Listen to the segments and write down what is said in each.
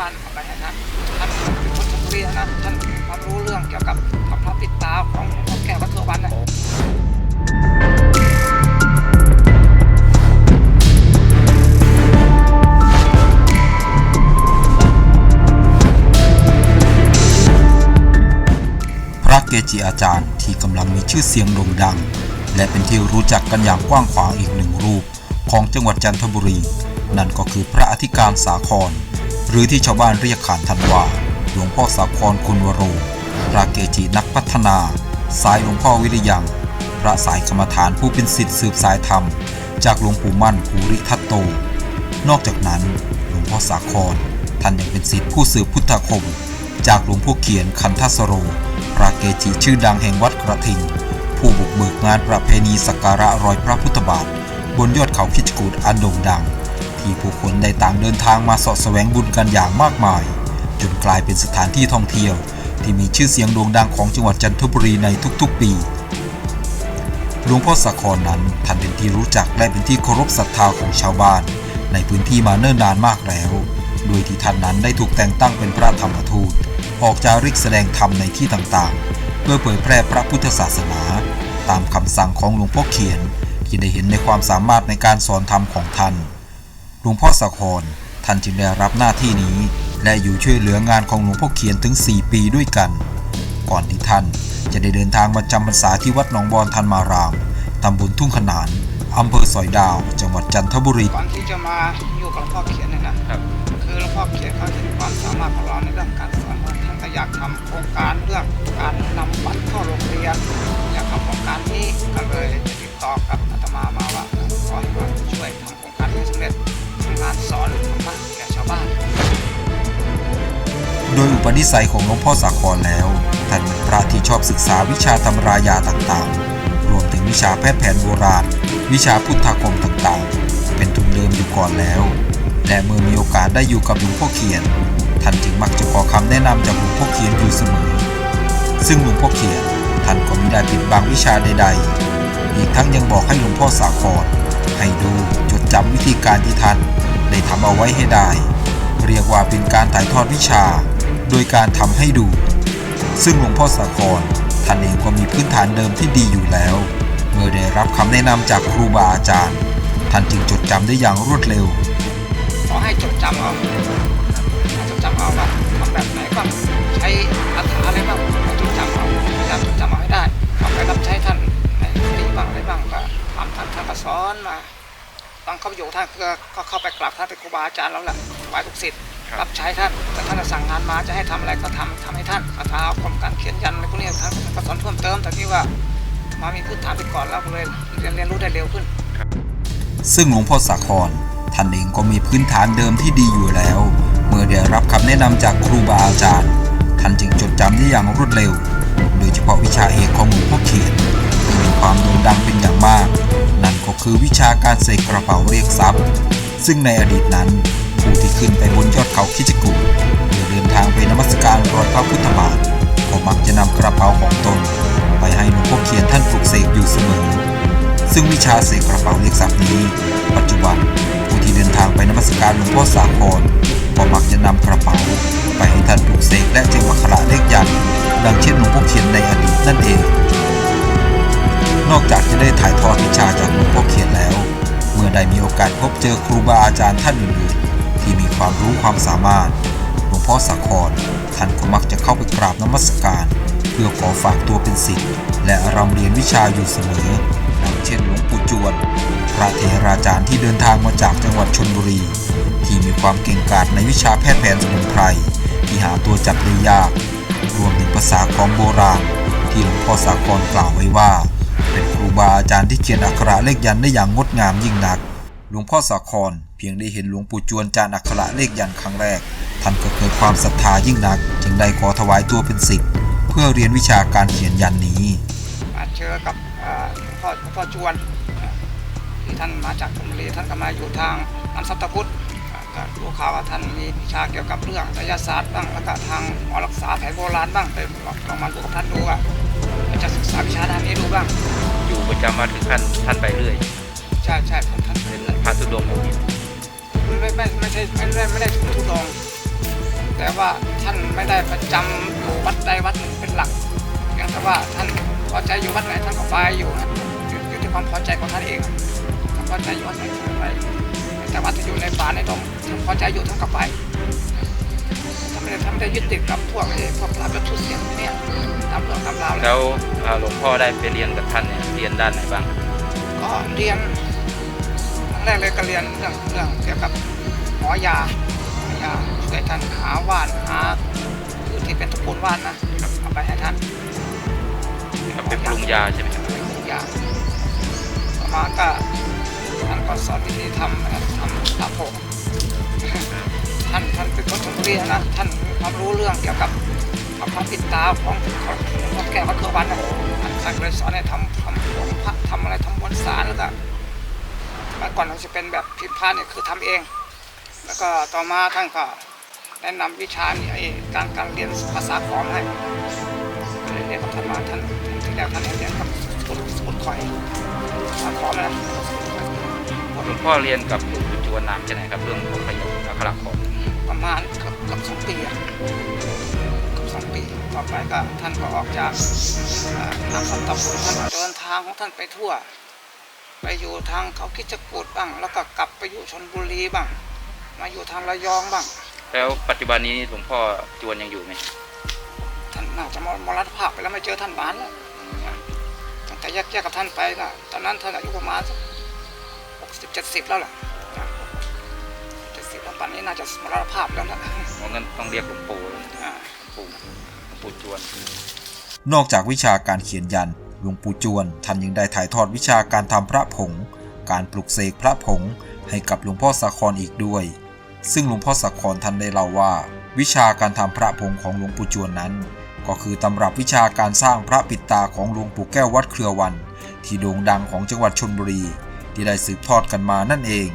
บ้านอาไปให้ท่านท่านเป็นคนชลบุรีนะท่านความรู้เรื่องเกี่ยวกับพระพระปิดตาของหลวงแก้ววัดตัววันนะพระเกจิอาจารย์ที่กำลังมีชื่อเสียงโด่งดัง และเป็นที่รู้จักกันอย่างกว้างขวางอีกหนึ่งรูปของจังหวัดจันทบุรี นั่นก็คือพระอธิการสาคร หรือที่ชาวบ้านเรียกขานทันว่า หลวงพ่อสาครคุณวโรพระเกจินักพัฒนา สายหลวงพ่อวิริยัง พระสายกรรมฐานผู้เป็นศิษย์สืบสายธรรม จากหลวงปู่มั่นภูริทัตโต นอกจากนั้นหลวงพ่อสาครท่านยังเป็นศิษย์ผู้สืบพุทธคม จากหลวงพ่อเขียนคันทัสโร พระเกจิชื่อดังแห่งวัดกระทิง ผู้บุกเบิกงานประเพณีสักการะรอยพระพุทธบาท บนยอดเขาคิชกูดอันโด่งดัง ที่ผู้คนได้ต่างเดินทางมาสาะแสวงบุญกันอย่างมากมาย จนกลายเป็นสถานที่ท่องเที่ยว ที่มีชื่อเสียงโด่งดังของจังหวัดจันทบุรีในทุกๆ ปีหลวงพ่อสะครนั้นท่านเป็นที่รู้จักและเป็นที่เคารพศรัทธาของชาวบ้าน ในพื้นที่มาเนิ่นนานมากแล้ว โดยที่ท่านนั้นได้ถูกแต่งตั้งเป็นพระธรรมทูต ออกจาริกแสดงธรรมในที่ต่างๆ เพื่อเผยแพร่พระพุทธศาสนา ตามคำสั่งของหลวงพ่อเขียน ที่ได้เห็นในความสามารถในการสอนธรรมของท่าน หลวงพ่อสะครท่านจึงได้รับหน้าที่นี้ และอยู่ช่วยเหลืองานของหลวงพ่อเขียนถึง 4 ปีด้วยกัน ก่อนที่ท่านจะได้เดินทางมาจำพรรษาที่วัดหนองบอนทันมารามตำบลทุ่งขนานอำเภอสอยดาว จังหวัดจันทบุรี ก่อนที่จะมาอยู่กับหลวงพ่อเขียนเนี่ยนะครับ คือหลวงพ่อเขียนเขาเห็นความสามารถของเราในเรื่องการสอนว่าท่านก็อยากทำโครงการเรื่องการนำวัดเข้าโรงเรียนอยากทำโครงการนี้ ดยอุปนิสัยของหลวงพ่อสาครแล้ว ท่านเป็นพระที่ชอบศึกษาวิชาตำรายาต่างๆ รวมถึงวิชาแพทย์แผนโบราณ วิชาพุทธาคมต่างๆ เป็นทุนเดิมอยู่ก่อนแล้ว และเมื่อมีโอกาสได้อยู่กับหลวงพ่อเขียน ท่านจึงมักจะขอคำแนะนำจากหลวงพ่อเขียนอยู่เสมอ ซึ่งหลวงพ่อเขียนท่านก็มิได้ปิดบังวิชาใด ๆ อีกทั้งยังบอกให้หลวงพ่อสาครให้ดูจดจำวิธีการที่ท่านได้ทำเอาไว้ให้ได้ เรียกว่าเป็นการถ่ายทอดวิชา โดยการทำให้ดู ซึ่งหลวงพ่อสาครท่านเองก็มีพื้นฐานเดิมที่ดีอยู่แล้ว เมื่อได้รับคำแนะนำจากครูบาอาจารย์ ท่านจึงจดจำได้อย่างรวดเร็ว ขอให้จดจำเอาจดจำเอาว่าทำแบบไหนบ้างใช้คาถาอะไรบ้างให้จดจำเอาพยายามจดจำเอาให้ได้เอาไปรับใช้ท่านในที่บ้างอะไรบ้างก็ทำท่านท่านก็สอนมาตอนเข้าไปอยู่ท่านก็เข้าไปกราบท่านเป็นครูบาอาจารย์แล้วแหละไหว้ทุกศิษย์ รับใช้ท่านแต่ท่านจะสั่งงานมาจะให้ทำอะไรก็ทำทำให้ท่านคาถาอาคมการเขียนยันอะไรพวกนี้ท่านก็สอนเพิ่มเติมแต่ที่ว่ามามีพื้นฐานไปก่อนแล้วก็เลยเรียนเรียนรู้ได้เร็วขึ้น ซึ่งหลวงพ่อสาครท่านเองก็มีพื้นฐานเดิมที่ดีอยู่แล้ว เมื่อได้รับคำแนะนำจากครูบาอาจารย์ ท่านจึงจดจำได้อย่างรวดเร็ว โดยเฉพาะวิชาเอกของหลวงพ่อเขียนที่มีความโด่งดังเป็นอย่างมาก นั่นก็คือวิชาการเสกกระเป๋าเรียกทรัพย์ ซึ่งในอดีตนั้น ผู้ที่ขึ้นไปบนยอดเขาคิจกูฏเพื่อเดินทางไปนมัสการรอยพระพุทธบาทก็มักจะนำกระเป๋าของตน ไปให้หลวงพ่อเขียนท่านปลุกเสกอยู่เสมอ ซึ่งวิชาเสกกระเป๋าเรียกทรัพย์นี้ ปัจจุบันผู้ที่เดินทางไปนมัสการหลวงพ่อสาครก็มักจะนำกระเป๋า ไปให้ท่านปลุกเสกและเจิมอักขระเลขยันดังเช่นหลวงพ่อเขียนในอดีตนั่นเอง นอกจากจะได้ถ่ายทอดวิชาจากหลวงพ่อเขียนแล้ว เมื่อได้มีโอกาสพบเจอครูบาอาจารย์ท่านอื่นๆ ที่มีความรู้ความสามารถหลวงพ่อสาครท่านก็มักจะเข้าไปกราบนมัสการ เพื่อขอฝากตัวเป็นศิษย์และรำเรียนวิชาอยู่เสมอดังเช่นหลวงปู่จวนพระเทราจารย์ที่เดินทางมาจากจังหวัดชนบุรี ที่มีความเก่งกาจในวิชาแพทย์แผนสมุนไพรที่หาตัวจับได้ยาก รวมถึงภาษาของโบราณ ที่หลวงพ่อสาครกล่าวไว้ว่า เป็นครูบาอาจารย์ที่เขียนอักขระเลขยันได้อย่างงดงามยิ่งนัก หลวงพ่อสาคร พียงได้เห็นหลวงปู่จวนจานอักขระเลขยันต์ครั้งแรก ท่านก็เกิดความศรัทธายิ่งนัก จึงได้ขอถวายตัวเป็นศิษย์เพื่อเรียนวิชาการเขียนยันต์นี้มาเจอกับเอ่อหลวงพ่อหลวงพ่อจวนเอ่อที่ท่านมาจากชลบุรีท่านก็มาอยู่ทางน้ำซับตะพุทธเอ่อก็รู้ข่าวว่าท่านมีวิชาเกี่ยวกับเรื่องไสยศาสตร์บ้างแล้วก็ทางหมอรักษาแผนโบราณบ้างไปลองลองมาดูกับท่านดูว่าจะศึกษาวิชาด้านนี้ดูบ้าง อยู่ประจำมาถึงท่านท่านไปเรื่อย ใช่ใช่ท่านท่านเป็นพระธุดงค์แบบนี้ ไม่ไม่ไม่ใช่ไม่ได้ไม่ได้ทุดงค์ว่าท่านไม่ได้ประจำอยู่วัดใดวัดหนึ่งเป็นหลักเพียงแต่ว่าท่านพอใจอยู่วัดไหนท่านก็ไปอยู่นะอยู่ที่ความพอใจของท่านเองท่านพอใจอยู่วัดไหนท่านไปแต่ว่าถ้าอยู่ในป่าในดงท่านพอใจอยู่ท่านก็ไปท่านไม่ได้ท่านไม่ได้ยึดติดกับพวกไอ้พวกลาบและทุเสียงเนี่ยตามเรื่องตามราวแล้วหลวงพ่อได้ไปเรียนกับท่านเนี่ยเรียนด้านไหนบ้างก็เรียน รั้งแรกเลยก็เรียนเรื่องเรื่องเกี่ยวกับหมอยาหมอยาช่วยท่านหาว่านหาคือที่เป็นตระกูลว่านนะเอาไปให้ท่านครับเป็นปรุงยาใช่ไหมครับเป็นปรุงยาต่อมาก็ท่านก็สอนวิธีทำนะครับทำตาโผท่านท่านเป็นคนชลบุรีนะท่านมีความรู้เรื่องเกี่ยวกับทำพระปิดตาของของของแก้วัดเครือวันนะท่านท่านก็เลยสอนให้ทำทำหลวงพระทำอะไรทำมวลสารแล้วก็ เมื่อก่อนเราจะเป็นแบบพิมพ์ผ้าเนี่ยคือทำเอง แล้วก็ต่อมาท่านก็แนะนำวิชาเนี่ยไอ้การการเรียนภาษาขอมให้ก็เลยเรียนกับท่านมาท่านที่แรกท่านให้เรียนกับสมุดสมุดคอยภาษาขอมนะหลวงพ่อเรียนกับหลวงปู่จวนนานแค่ไหนครับเรื่องของประโยชน์อักขระของประมาณเกือบเกือบสองปีอะเกือบสองปีต่อไปก็ท่านก็ออกจากเอ่อนักสัตตบุญท่านก็เดินทางของท่านไปทั่ว ไปอยู่ทางเขาคิดจะกูดบ้าง แล้วก็กลับไปอยู่ชนบุรีบ้าง มาอยู่ทางระยองบ้าง แล้วปัจจุบันนี้หลวงพ่อจวนยังอยู่ไหมท่านน่าจะมรมรณภาพไปแล้วไม่เจอท่านนานแล้วตั้งแต่แยกแยกกับท่านไปนะตอนนั้นท่านอายุประมาณหกสิบเจ็ดสิบแล้วล่ะเจ็ดสิบแล้วป่านนี้น่าจะมรณภาพแล้วนะเพราะงั้นต้องเรียกหลวงปู่หลวงอ่าปู่หลวงปู่จวน นอกจากวิชาการเขียนยันต์ หลวงปู่จวนท่านยังได้ถ่ายทอดวิชาการทำพระผง การปลุกเสกพระผงให้กับหลวงพ่อสาครอีกด้วย ซึ่งหลวงพ่อสาครท่านได้เล่าว่า วิชาการทำพระผงของหลวงปู่จวนนั้น ก็คือตำรับวิชาการสร้างพระปิดตาของหลวงปู่แก้ววัดเครือวัน ที่โด่งดังของจังหวัดชนบุรี ที่ได้สืบทอดกันมานั่นเอง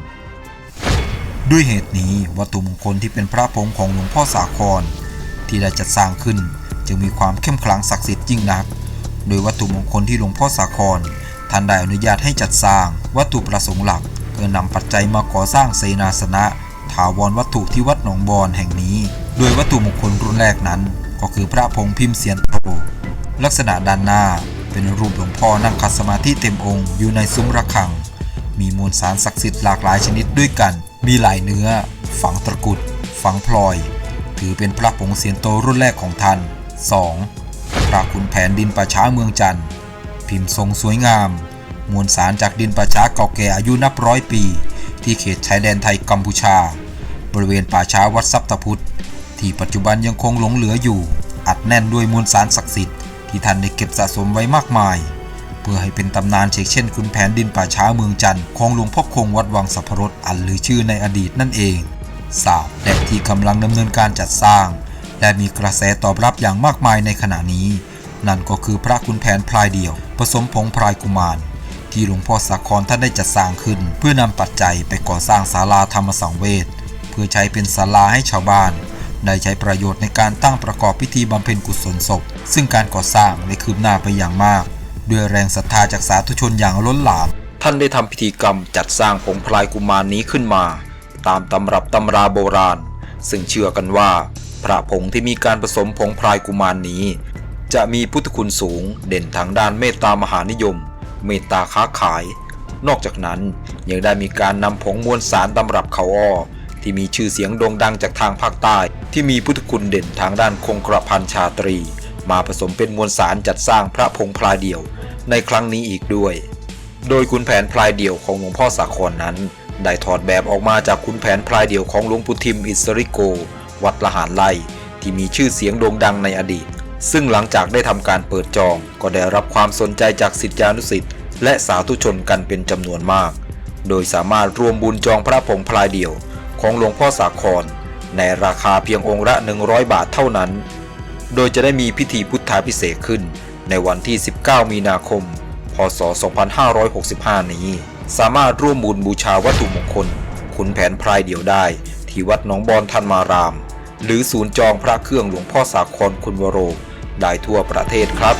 ด้วยเหตุนี้วัตถุมงคลที่เป็นพระผงของหลวงพ่อสาคร ที่ได้จัดสร้างขึ้น จึงมีความเข้มขลังศักดิ์สิทธิ์ยิ่งนัก โดยวัตถุมงคลที่หลวงพ่อสาครท่านได้อนุญาตให้จัดสร้าง วัตถุประสงค์หลักเพื่อนำปัจจัยมาก่อสร้างเสนาสนะ ถาวรวัตถุที่วัดหนองบอนแห่งนี้ โดยวัตถุมงคลรุ่นแรกนั้น ก็คือพระพงพิมพ์เสียนโตลักษณะด้านหน้าเป็นรูปหลวงพ่อนั่งคัดสมาธิเต็มองค์อยู่ในซุ้มระฆัง มีมวลสารศักดิ์สิทธิ์หลากหลายชนิดด้วยกัน มีหลายเนื้อ ฝังตะกุด ฝังพลอย ถือเป็นพระผงเสียนโตรุ่นแรกของท่าน 2. พระขุนแผนดินป่าช้าเมืองจันทร์ พิมพ์ทรงสวยงาม มวลสารจากดินป่าช้าเก่าแก่อายุนับร้อยปี ที่เขตชายแดนไทยกัมพูชา บริเวณป่าช้าวัดซับตะพุทธที่ปัจจุบันยังคงหลงเหลืออยู่ อัดแน่นด้วยมวลสารศักดิ์สิทธิ์ที่ท่านได้เก็บสะสมไว้มากมาย เพื่อให้เป็นตำนานเชกเช่นขุนแผนดินป่าช้าเมืองจันทร์ของหลวงพ่อคงวัดวังสัพพรสอันลือชื่อในอดีตนั่นเอง 3. และที่กำลังดำเนินการจัดสร้าง และมีกระแสตอบรับอย่างมากมายในขณะนี้ นั่นก็คือพระขุนแผนพลายเดี่ยว ผสมผงพลายกุมาร ที่หลวงพ่อสาครท่านได้จัดสร้างขึ้น เพื่อนำปัจจัยไปก่อสร้างศาลาธรรมสังเวชเพื่อใช้เป็นศาลาให้ชาวบ้านได้ใช้ประโยชน์ในการตั้งประกอบพิธีบำเพ็ญกุศลศพ ซึ่งการก่อสร้างได้คืบหน้าไปอย่างมาก ด้วยแรงศรัทธาจากสาธุชนอย่างล้นหลาม ท่านได้ทำพิธีกรรมจัดสร้างผงพลายกุมารนี้ขึ้นมา ตามตำรับตำราโบราณ ซึ่งเชื่อกันว่า พระผงที่มีการผสมผงพลายกุมารนี้ จะมีพุทธคุณสูง เด่นทางด้านเมตตามหานิยม เมตตาค้าขาย นอกจากนั้นยังได้มีการนำผงมวลสารตำรับเขาอ้อที่มีชื่อเสียงโด่งดังจากทางภาคใต้ ที่มีพุทธคุณเด่นทางด้านคงกระพันชาตรี มาผสมเป็นมวลสารจัดสร้างพระผงพลายเดี่ยว ในครั้งนี้อีกด้วย โดยขุนแผนพลายเดี่ยวของหลวงพ่อสาครนนั้นได้ถอดแบบออกมาจากขุนแผนพลายเดี่ยวของหลวงปู่ทิมอิสริโก วัดละหารไล่ที่มีชื่อเสียงโด่งดังในอดีต ซึ่งหลังจากได้ทำการเปิดจอง ก็ได้รับความสนใจจากศิษยานุศิษย์และสาธุชนกันเป็นจำนวนมาก โดยสามารถรวมบุญจองพระผงพลายเดี่ยว ของหลวงพ่อสาคร ในราคาเพียงองค์ละ 100 บาทเท่านั้น โดยจะได้มีพิธีพุทธาพิเศษขึ้น ในวันที่ 19 มีนาคม พศ 2565 นี้ สามารถร่วมบุญบูชาวัตถุมงคลขุนแผนพรายเดี่ยวได้ ที่วัดหนองบอนทันมาราม หรือศูนย์จองพระเครื่องหลวงพ่อสาครคุณวโร ได้ทั่วประเทศครับ